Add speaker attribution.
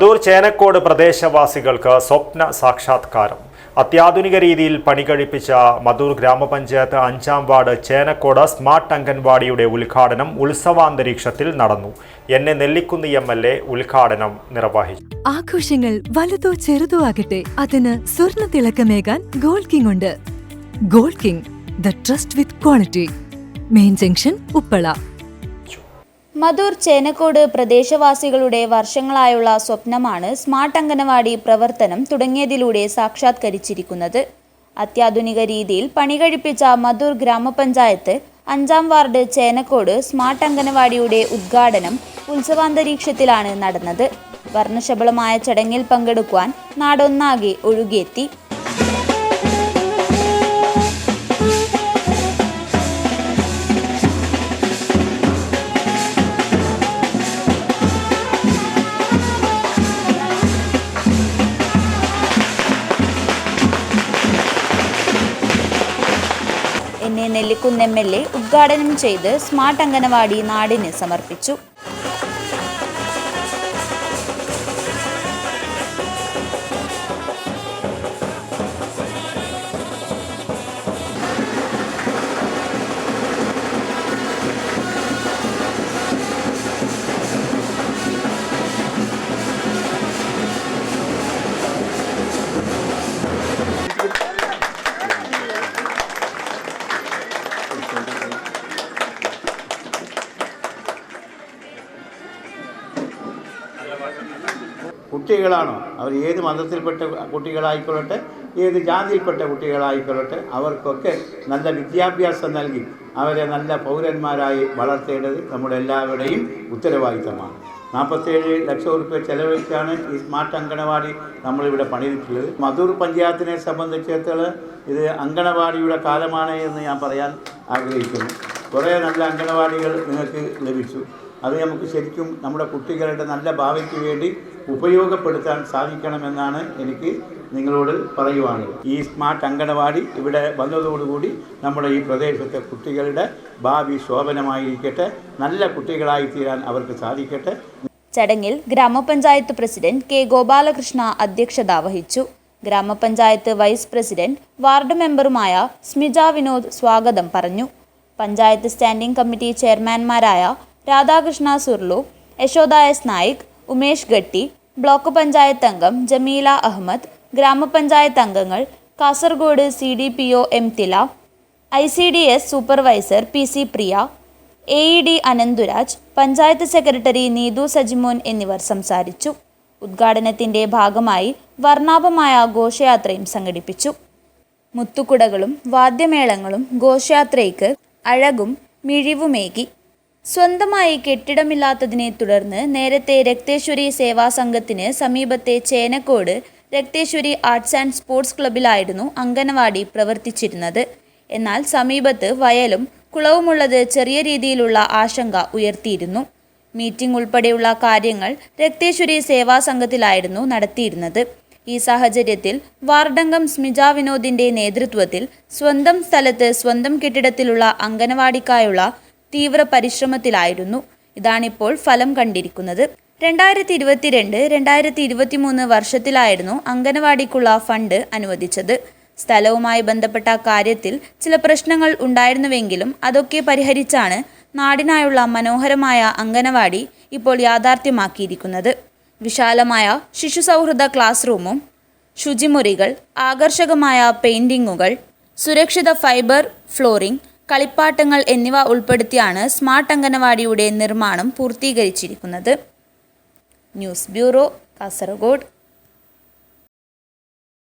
Speaker 1: മധൂർ ചേനക്കോട് പ്രദേശവാസികൾക്ക് സ്വപ്ന സാക്ഷാത്കാരം. അത്യാധുനിക രീതിയിൽ പണി കഴിപ്പിച്ച മധൂർ ഗ്രാമപഞ്ചായത്ത് അഞ്ചാം വാർഡ് ചേനക്കോട് സ്മാർട്ട് അംഗൻവാടിയുടെ ഉദ്ഘാടനം ഉത്സവാന്തരീക്ഷത്തിൽ നടന്നു. എന്നെ നെല്ലിക്കുന്ന് എം എൽ എ ഉദ്ഘാടനം നിർവഹിച്ചു.
Speaker 2: ആഘോഷങ്ങൾ വലുതോ ചെറുതോ ആകട്ടെ അതിന് സ്വർണ തിളക്കമേകാൻ ഗോൾഡ് കിങ് ഉണ്ട്. Gold king the trust with quality. Main junction Uppala.
Speaker 3: Madhur Chenakkode പ്രദേശവാസികളുടെ വർഷങ്ങളായുള്ള സ്വപ്നമാണ് സ്മാർട്ട് അംഗനവാടി പ്രവർത്തനം തുടങ്ങിയതിലൂടെ സാക്ഷാത്കരിച്ചിരിക്കുന്നത്. അത്യാധുനിക രീതിയിൽ പണി കഴിപ്പിച്ച മധൂർ ഗ്രാമപഞ്ചായത്ത് അഞ്ചാം വാർഡ് ചേനക്കോട് സ്മാർട്ട് അംഗനവാടിയുടെ ഉദ്ഘാടനം ഉത്സവാന്തരീക്ഷത്തിലാണ് നടന്നത്. വർണശബളമായ ചടങ്ങിൽ പങ്കെടുക്കുവാൻ നാടൊന്നാകെ ഒഴുകിയെത്തി. എന്നെ നെല്ലിക്കുന്ന് എം എൽ എ ഉദ്ഘാടനം ചെയ്ത് സ്മാർട്ട് അംഗനവാടി നാടിന് സമർപ്പിച്ചു
Speaker 4: കുട്ടികളാണോ? അവർ ഏത് മതത്തിൽപ്പെട്ട കുട്ടികളായിക്കൊള്ളട്ടെ ഏത് ജാതിയിൽപ്പെട്ട കുട്ടികളായിക്കൊള്ളട്ടെ അവർക്കൊക്കെ നല്ല വിദ്യാഭ്യാസം നൽകി അവരെ നല്ല പൗരന്മാരായി വളർത്തേണ്ടത് നമ്മുടെ എല്ലാവരുടെയും ഉത്തരവാദിത്തമാണ്. നാൽപ്പത്തേഴ് ലക്ഷം റുപ്യ ചെലവഴിച്ചാണ് ഈ സ്മാർട്ട് അങ്കണവാടി നമ്മളിവിടെ പണിതിട്ടുള്ളത്. മധൂർ പഞ്ചായത്തിനെ സംബന്ധിച്ചിടത്തോളം ഇത് അങ്കണവാടിയുടെ കാലമാണ് എന്ന് ഞാൻ പറയാൻ ആഗ്രഹിക്കുന്നു. കുറേ നല്ല അങ്കണവാടികൾ നിങ്ങൾക്ക് ലഭിച്ചു. അത് നമുക്ക് ശരിക്കും നമ്മുടെ കുട്ടികളുടെ നല്ല ഭാവിക്ക് വേണ്ടി ഉപയോഗപ്പെടുത്താൻ സാധിക്കണമെന്നാണ് എനിക്ക് നിങ്ങളോട് പറയുവാനുള്ളത് ഈ സ്മാർട്ട് അങ്കണവാടി ഇവിടെ വന്നതോടുകൂടി നമ്മുടെ ഈ പ്രദേശത്തെ കുട്ടികളുടെ ഭാവി ശോഭനമായിരിക്കട്ടെ നല്ല കുട്ടികളായി തീരാൻ അവർക്ക് സാധിക്കട്ടെ.
Speaker 3: ചടങ്ങിൽ ഗ്രാമപഞ്ചായത്ത് പ്രസിഡന്റ് കെ ഗോപാലകൃഷ്ണ അധ്യക്ഷത വഹിച്ചു. ഗ്രാമപഞ്ചായത്ത് വൈസ് പ്രസിഡന്റ് വാർഡ് മെമ്പറുമായ സ്മിജ വിനോദ് സ്വാഗതം പറഞ്ഞു. പഞ്ചായത്ത് സ്റ്റാൻഡിംഗ് കമ്മിറ്റി ചെയർമാൻമാരായ രാധാകൃഷ്ണ സുർലു യശോദ എസ് നായിക് ഉമേഷ് ഗട്ടി ബ്ലോക്ക് പഞ്ചായത്ത് അംഗം ജമീല അഹമ്മദ് ഗ്രാമപഞ്ചായത്ത് അംഗങ്ങൾ Kasaragod C D P O M Thila I C D S supervisor P C Priya A E D Ananthuraj panchayat secretary Neethu Sajimon എന്നിവർ സംസാരിച്ചു. ഉദ്ഘാടനത്തിന്റെ ഭാഗമായി വർണാഭമായ ഘോഷയാത്രയും സംഘടിപ്പിച്ചു. മുത്തുകുടകളും വാദ്യമേളങ്ങളും ഘോഷയാത്രയ്ക്ക് അഴകും മിഴിവുമേകി. സ്വന്തമായി കെട്ടിടമില്ലാത്തതിനെ തുടർന്ന് നേരത്തെ രക്തേശ്വരി സേവാ സംഘത്തിന് സമീപത്തെ Chenakkode Raktheshwari arts and sports ക്ലബിലായിരുന്നു anganwadi പ്രവർത്തിച്ചിരുന്നത്. എന്നാൽ സമീപത്ത് വയലും കുളവുമുള്ളത് ചെറിയ രീതിയിലുള്ള ആശങ്ക ഉയർത്തിയിരുന്നു. മീറ്റിംഗ് ഉൾപ്പെടെയുള്ള കാര്യങ്ങൾ രക്തേശ്വരി സേവാ സംഘത്തിലായിരുന്നു നടത്തിയിരുന്നത്. ഈ സാഹചര്യത്തിൽ വാർഡംഗം സ്മിജ വിനോദിന്റെ നേതൃത്വത്തിൽ സ്വന്തം സ്ഥലത്ത് സ്വന്തം കെട്ടിടത്തിലുള്ള അംഗനവാടിക്കായുള്ള തീവ്ര പരിശ്രമത്തിലായിരുന്നു ഇതാണിപ്പോൾ ഫലം കണ്ടിരിക്കുന്നത്. രണ്ടായിരത്തി ഇരുപത്തിരണ്ട് രണ്ടായിരത്തി ഇരുപത്തിമൂന്ന് വർഷത്തിലായിരുന്നു അംഗനവാടിക്കുള്ള ഫണ്ട് അനുവദിച്ചത്. സ്ഥലവുമായി ബന്ധപ്പെട്ട കാര്യത്തിൽ ചില പ്രശ്നങ്ങൾ ഉണ്ടായിരുന്നുവെങ്കിലും അതൊക്കെ പരിഹരിച്ചാണ് നാടിനായുള്ള മനോഹരമായ അംഗനവാടി ഇപ്പോൾ യാഥാർത്ഥ്യമാക്കിയിരിക്കുന്നത്. വിശാലമായ ശിശു സൗഹൃദ ക്ലാസ് റൂമും ശുചിമുറികൾ ആകർഷകമായ പെയിന്റിങ്ങുകൾ സുരക്ഷിത ഫൈബർ ഫ്ലോറിംഗ് കളിപ്പാട്ടങ്ങൾ എന്നിവ ഉൾപ്പെടുത്തിയാണ് സ്മാർട്ട് അംഗനവാടിയുടെ നിർമ്മാണം പൂർത്തീകരിച്ചിരിക്കുന്നത്. News bureau Kasaragod.